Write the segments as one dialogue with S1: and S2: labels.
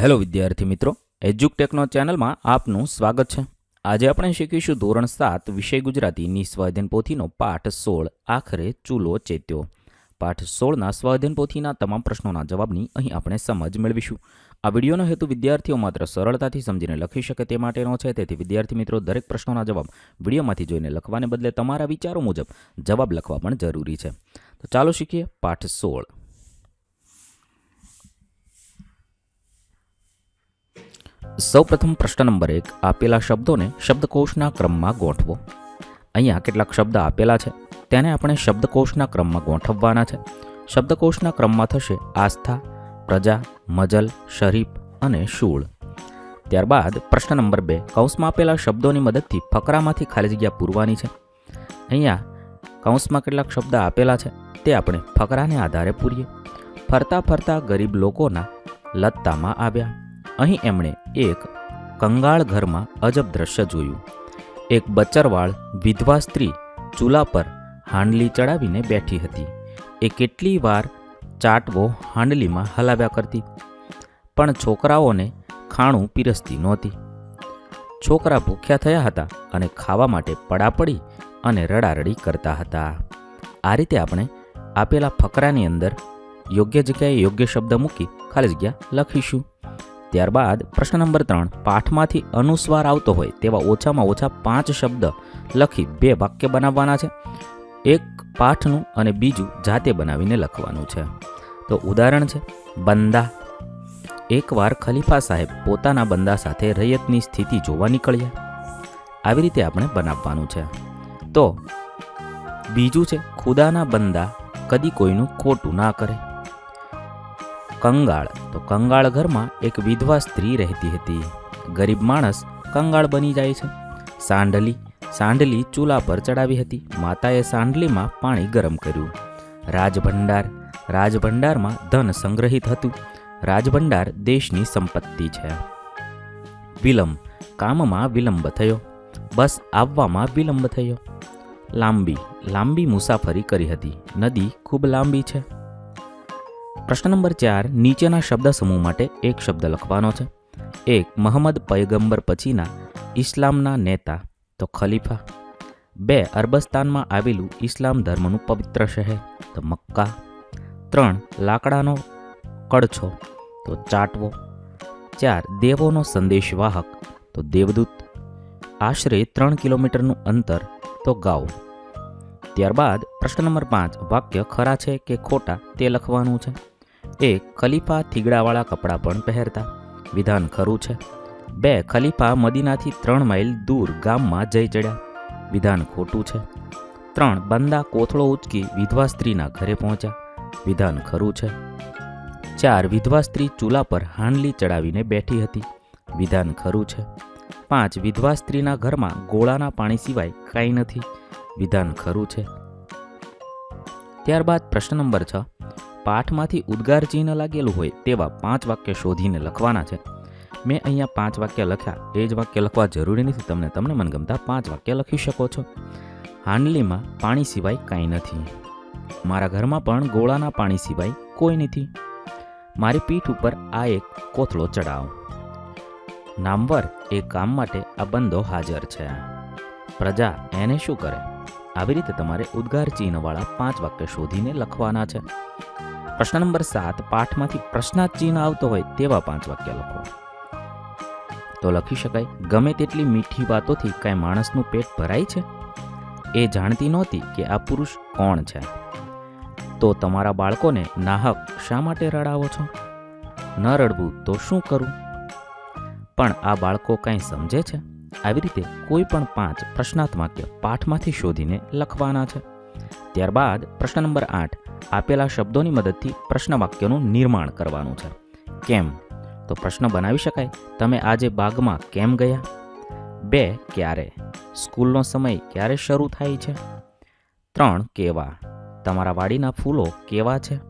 S1: Hello વિદ્યાર્થી મિત્રો, એજ્યુકટેકનો ચેનલમાં આપનું સ્વાગત છે. આજે આપણે શીખીશું ધોરણ સાત, વિષય ગુજરાતીની સ્વાધ્યન પોથીનો પાઠ સોળ, આખરે ચૂલો ચેત્યો. પાઠ સોળના સ્વાધ્યન પોથીના તમામ પ્રશ્નોના જવાબની અહીં આપણે સમજ મેળવીશું. આ વિડીયોનો હેતુ વિદ્યાર્થીઓ માત્ર સરળતાથી સમજીને લખી શકે તે માટેનો છે, તેથી વિદ્યાર્થી મિત્રો, દરેક પ્રશ્નોના જવાબ વિડીયોમાંથી જોઈને લખવાને બદલે તમારા વિચારો મુજબ જવાબ લખવા પણ જરૂરી છે. તો ચાલો શીખીએ પાઠ સોળ. સૌપ્રથમ પ્રશ્ન નંબર એક, આપેલા શબ્દોને શબ્દકોશના ક્રમમાં ગોઠવો. અહીંયા કેટલાક શબ્દ આપેલા છે, તેને આપણે શબ્દકોશના ક્રમમાં ગોઠવવાના છે. શબ્દકોશના ક્રમમાં થશે આસ્થા, પ્રજા, મજલ, શરીફ અને શૂળ. ત્યારબાદ પ્રશ્ન નંબર બે, કૌંસમાં આપેલા શબ્દોની મદદથી ફકરામાંથી ખાલી જગ્યા પૂરવાની છે. અહીંયા કૌંસમાં કેટલાક શબ્દ આપેલા છે, તે આપણે ફકરાને આધારે પૂરીએ. ફરતા ફરતા ગરીબ લોકોના લત્તામાં આવ્યા. અહીં એમણે એક કંગાળ ઘરમાં અજબ દ્રશ્ય જોયું. એક બચરવાળ વિધવા સ્ત્રી ચૂલા પર હાંડલી ચડાવીને બેઠી હતી. એ કેટલી વાર ચાટવો હાંડલીમાં હલાવ્યા કરતી. પણ છોકરાઓને ખાણું પીરસતી નહોતી. છોકરા ભૂખ્યા થયા હતા અને ખાવા માટે પડાપડી અને રડારડી કરતા હતા. આ રીતે આપણે આપેલા ફકરાની અંદર યોગ્ય જગ્યાએ યોગ્ય શબ્દ મૂકી ખાલી જગ્યા લખીશું. ત્યારબાદ પ્રશ્ન નંબર ત્રણ, પાઠમાંથી અનુસ્વાર આવતો હોય તેવા ઓછામાં ઓછા પાંચ શબ્દ લખી બે વાક્ય બનાવવાના છે. એક પાઠનું અને બીજું જાતે બનાવીને લખવાનું છે. તો ઉદાહરણ છે, બંદા. એકવાર ખલીફા સાહેબ પોતાના બંદા સાથે રૈયતની સ્થિતિ જોવા નીકળ્યા. આવી રીતે આપણે બનાવવાનું છે. તો બીજું છે, ખુદાના બંદા કદી કોઈનું ખોટું ના કરે. કંગાળ. તો કંગાળ ઘરમાં એક વિધવા સ્ત્રી રહેતી હતી. ગરીબ માણસ કંગાળ બની જાય છે. સાંડલી સાંડલી ચૂલા પર ચડાવી હતી. માતાએ સાંડલીમાં પાણી ગરમ કર્યું. રાજભંડાર, રાજભંડારમાં ધન સંગ્રહિત હતું. રાજભંડાર દેશની સંપત્તિ છે. વિલંબ. કામમાં વિલંબ થયો. બસ આવવામાં વિલંબ થયો. લાંબી લાંબી મુસાફરી કરી હતી. નદી ખૂબ લાંબી છે. પ્રશ્ન નંબર ચાર, નીચેના શબ્દ સમૂહ માટે એક શબ્દ લખવાનો છે. એક મહમ્મદ પયગંબર પછીના ઇસ્લામના નેતા, તો ખલીફા. બે, અરબસ્તાનમાં આવેલું ઇસ્લામ ધર્મનું પવિત્ર શહેર, તો મક્કા. ત્રણ, લાકડાનો કડછો તો ચાટવો. ચાર, દેવોનો સંદેશવાહક, તો દેવદૂત. આશરે ત્રણ કિલોમીટરનું અંતર, તો ગાઉ ત્યારબાદ પ્રશ્ન નંબર પાંચ, વાક્ય ખરા છે કે ખોટા તે લખવાનું છે. એ ખલીફા થીગડાવાળા કપડાં પણ પહેરતા. વિધાન ખરું છે. બે, ખલીફા મદીનાથી ત્રણ માઇલ દૂર ગામમાં જઈ ચડ્યા. વિધાન ખોટું છે. ત્રણ, બંદા કોથળો ઉચકી વિધવા સ્ત્રીના ઘરે પહોંચ્યા. વિધાન ખરું છે. ચાર, વિધવા સ્ત્રી ચૂલા પર હાંડલી ચડાવીને બેઠી હતી. વિધાન ખરું છે. પાંચ, વિધવા સ્ત્રીના ઘરમાં ગોળાના પાણી સિવાય કાંઈ નથી. વિધાન ખરું છે? ત્યારબાદ પ્રશ્ન નંબર છ. પાઠમાંથી ઉદ્ગાર ચિહ્ન લાગેલું હોય તેવા પાંચ વાક્ય શોધીને લખવાના છે. મેં અહીંયા પાંચ વાક્ય લખ્યા. એ જ વાક્ય લખવા જરૂરી નથી. તમને તમને મનગમતા પાંચ વાક્ય લખી શકો છો. હાંડલીમાં પાણી સિવાય કાંઈ નથી. મારા ઘરમાં પણ ગોળાના પાણી સિવાય કોઈ નથી. મારી પીઠ ઉપર આ એક કોથળો ચડાવો નામવર એ કામ માટે આ બંદો હાજર છે. પ્રજા એને શું કરે? આવી રીતે તમારે ઉદ્ગાર ચિહ્નવાળા પાંચ વાક્ય શોધીને લખવાના છે. પ્રશ્ન નંબર સાત, પાઠમાંથી પ્રશ્નાર્થ ચિહ્ન આવતો હોય તેવા પાંચ વાક્ય લખો. તો લખી શકાય, ગમે તેટલી મીઠી વાતોથી કાંઈ માણસનું પેટ ભરાય છે? એ જાણતી નહોતી કે આ પુરુષ કોણ છે. તો તમારા બાળકોને નાહક શા માટે રડાવો છો? ન રડવું તો શું કરું? પણ આ બાળકો કાંઈ સમજે છે? આવી રીતે કોઈ પણ પાંચ પ્રશ્નાત્મક પાઠમાંથી શોધીને લખવાના છે. ત્યારબાદ પ્રશ્ન નંબર આઠ, આપેલા શબ્દોની મદદથી પ્રશ્ન વાક્યનું નિર્માણ કરવાનું છે. કેમ? તો પ્રશ્ન બનાવી શકાય. તમે આજે બાગમાં કેમ ગયા? બે, ક્યારે? સ્કૂલનો સમય ક્યારે શરૂ થાય છે? ત્રણ, કેવા? તમારા વાડીના ફૂલો કેવા છે?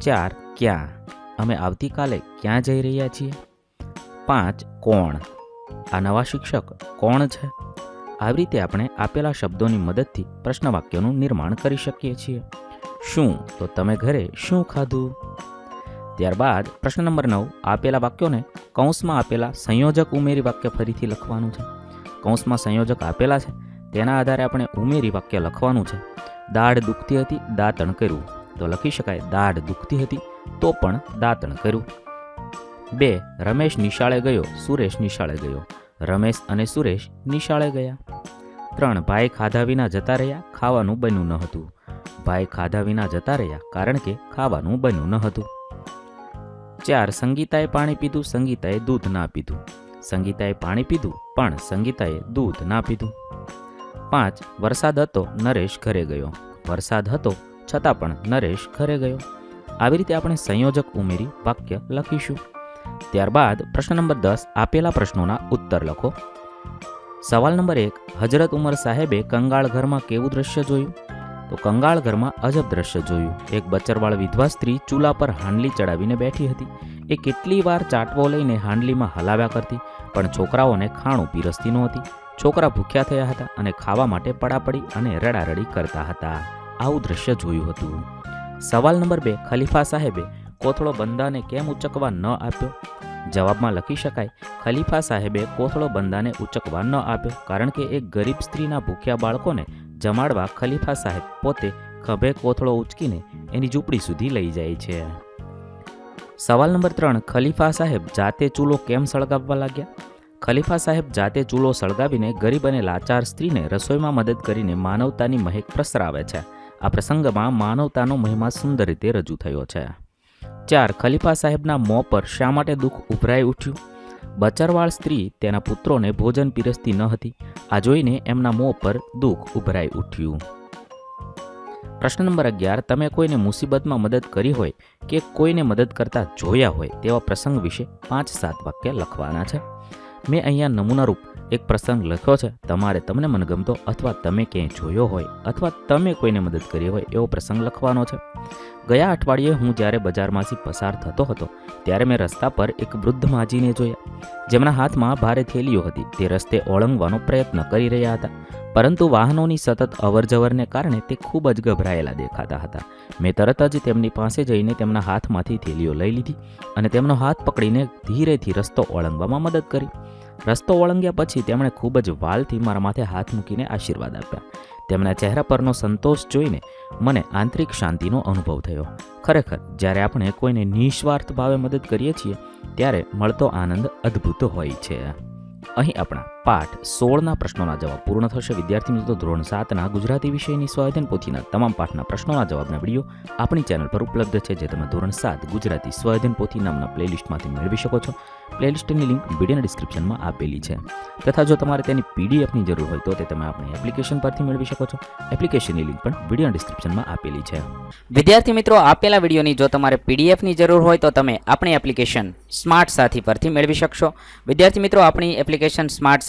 S1: ચાર, ક્યાં? અમે આવતીકાલે ક્યાં જઈ રહ્યા છીએ? પાંચ, કોણ? આ નવા શિક્ષક કોણ છે? આવી રીતે આપણે આપેલા શબ્દોની મદદથી પ્રશ્ન વાક્યોનું નિર્માણ કરી શકીએ છીએ. શું? તો તમે ઘરે શું ખાધું? ત્યારબાદ પ્રશ્ન નંબર નવ, આપેલા વાક્યોને કૌંસમાં આપેલા સંયોજક ઉમેરી વાક્ય ફરીથી લખવાનું છે. કૌંસમાં સંયોજક આપેલા છે, તેના આધારે આપણે ઉમેરી વાક્ય લખવાનું છે. દાઢ દુખતી હતી, દાંતણ કર્યું. તો લખી શકાય, દાઢ દુખતી હતી, તો પણ દાંતણ કર્યું. બે, રમેશ નિશાળે ગયો, સુરેશ નિશાળે ગયો. રમેશ અને સુરેશ નિશાળે ગયા. ત્રણ, ભાઈ ખાધા વિના જતા રહ્યા, ખાવાનું બન્યું ન હતું. ભાઈ ખાધા વિના જતા રહ્યા કારણ કે ખાવાનું બન્યું ન હતું. ચાર, સંગીતાએ પાણી પીધું, સંગીતાએ દૂધ ના પીધું. સંગીતાએ પાણી પીધું, પણ સંગીતાએ દૂધ ના પીધું. પાંચ, વરસાદ હતો, નરેશ ઘરે ગયો. વરસાદ હતો, છતાં પણ નરેશ ઘરે ગયો. આવી રીતે આપણે સંયોજક ઉમેરી વાક્ય લખીશું. ત્યારબાદ પ્રશ્ન નંબર દસ, આપેલા પ્રશ્નોના ઉત્તર લખો. સવાલ નંબર એક હજરત ઉમર સાહેબે કંગાળ ઘરમાં કેવું દ્રશ્ય જોયું? તો કંગાળ ઘરમાં અજબ દ્રશ્ય જોયું. એક બચરવાળ વિધવા સ્ત્રી ચૂલા પર હાંડલી ચડાવીને બેઠી હતી. એ કેટલી વાર ચાટવો લઈને હાંડલીમાં હલાવ્યા કરતી, પણ છોકરાઓને ખાણું પીરસતી નહોતી. છોકરા ભૂખ્યા થયા હતા અને ખાવા માટે પડાપડી અને રડારડી કરતા હતા. આવું દ્રશ્ય જોયું હતું. સવાલ નંબર બે, ખલીફા સાહેબે કોથળો બંદાને કેમ ઉચકવા ન આપ્યો? જવાબમાં લખી શકાય, ખલીફા સાહેબે કોથળો બંદાને ઉચકવા ન આપ્યો કારણ કે એક ગરીબ સ્ત્રીના ભૂખ્યા બાળકોને જમાડવા ખલીફા સાહેબ પોતે ખભે કોથળો ઉચકીને એની ઝૂંપડી સુધી લઈ જાય છે. સવાલ નંબર ત્રણ, ખલીફા સાહેબ જાતે ચૂલો કેમ સળગાવવા લાગ્યા? ખલીફા સાહેબ જાતે ચૂલો સળગાવીને ગરીબ અને લાચાર સ્ત્રીને રસોઈમાં મદદ કરીને માનવતાની મહેક પ્રસરાવે છે. આ પ્રસંગમાં માનવતાનો મહિમા સુંદર રીતે રજૂ થયો છે. ચાર ખલીફા સાહેબના મોં પર શા માટે દુઃખ ઉભરાઈ ઉઠ્યું? બચરવાળ સ્ત્રી તેના પુત્રોને ભોજન પીરસતી ન હતી. આ જોઈને એમના મોં પર દુઃખ ઉભરાઈ ઉઠ્યું. પ્રશ્ન નંબર અગિયાર, તમે કોઈને મુસીબતમાં મદદ કરી હોય કે કોઈને મદદ કરતા જોયા હોય તેવા પ્રસંગ વિશે પાંચ સાત વાક્ય લખવાના છે. મેં અહીંયા નમૂનારૂપ એક પ્રસંગ લખ્યો છે. તમારે તમને મનગમતો અથવા તમે ક્યાંય જોયો હોય અથવા તમે કોઈને મદદ કરી હોય એવો પ્રસંગ લખવાનો છે. ગયા અઠવાડિયે હું જ્યારે બજારમાંથી પસાર થતો હતો, ત્યારે મેં રસ્તા પર એક વૃદ્ધ માજીને જોયા. જેમના હાથમાં ભારે થેલીઓ હતી. તે રસ્તે ઓળંગવાનો પ્રયત્ન કરી રહ્યા હતા, પરંતુ વાહનોની સતત અવરજવરને કારણે તે ખૂબ જ ગભરાયેલા દેખાતા હતા. મેં તરત જ તેમની પાસે જઈને તેમના હાથમાંથી થેલીઓ લઈ લીધી અને તેમનો હાથ પકડીને ધીરેથી રસ્તો ઓળંગવામાં મદદ કરી. રસ્તો ઓળંગ્યા પછી તેમણે ખૂબ જ વાલથી મારા માથે હાથ મૂકીને આશીર્વાદ આપ્યા. તેમના ચહેરા પરનો સંતોષ જોઈને મને આંતરિક શાંતિનો અનુભવ થયો. ખરેખર, જ્યારે આપણે કોઈને નિસ્વાર્થ ભાવે મદદ કરીએ છીએ, ત્યારે મળતો આનંદ અદ્ભુત હોય છે. અહીં આપણા પાઠ સોળના પ્રશ્નોના જવાબ પૂર્ણ થશે. વિદ્યાર્થી મિત્રો, ધોરણ સાતના ગુજરાતી વિષયની સ્વાધ્યાયન પોથીના તમામ પાઠના પ્રશ્નોના જવાબના વીડિયો આપણી ચેનલ પર ઉપલબ્ધ છે, જે તમે ધોરણ સાત ગુજરાતી સ્વાધ્યાયન પોથી નામના પ્લેલિસ્ટમાંથી મેળવી શકો છો. પ્લેલિસ્ટની લિંક વિડીયોના ડિસ્ક્રિપ્શનમાં આપેલી છે. તથા જો તમારે તેની પીડીએફની જરૂર હોય તો તે તમે આપણી એપ્લિકેશન પરથી મેળવી શકો છો. એપ્લિકેશનની લિંક પણ વિડીયોના ડિસ્ક્રિપ્શનમાં આપેલી છે.
S2: વિદ્યાર્થી મિત્રો, આપેલા વિડીયોની જો તમારે પીડીએફની જરૂર હોય તો તમે આપણી એપ્લિકેશન સ્માર્ટ સાથી પરથી મેળવી શકશો. વિદ્યાર્થી મિત્રો, આપણી એપ્લિકેશન સ્માર્ટ